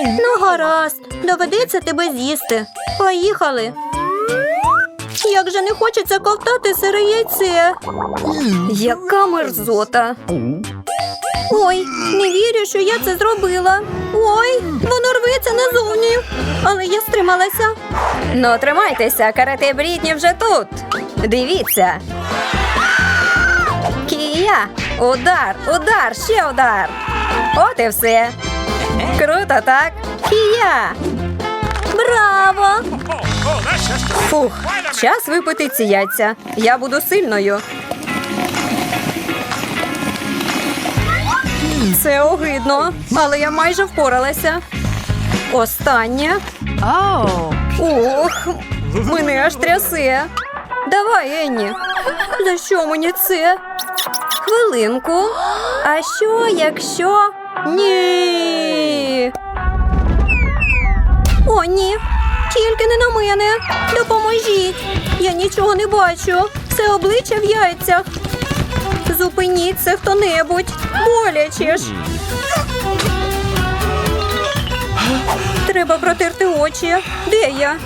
Ну, гаразд, доведеться тебе з'їсти. Поїхали. Як же не хочеться ковтати сире яйце. Яка мерзота. Ой, не вірю, що я це зробила. Ой, воно рветься назовні. Але я стрималася. Ну, тримайтеся, карате Брітні вже тут. Дивіться. Кія! Удар, удар, ще удар. От і все. Круто, так? Кія! Браво! Фух, час випити ці яйця. Я буду сильною. Це огидно, але я майже впоралася. Останнє. Ох, мене аж трясе. Давай, Енні. За що мені це? Хвилинку. А що, якщо. Ні. Ні. Тільки не на мене. Допоможіть. Я нічого не бачу. Все обличчя в яйцях. Зупиніться хто-небудь. Боляче ж. Треба протерти очі. Де я?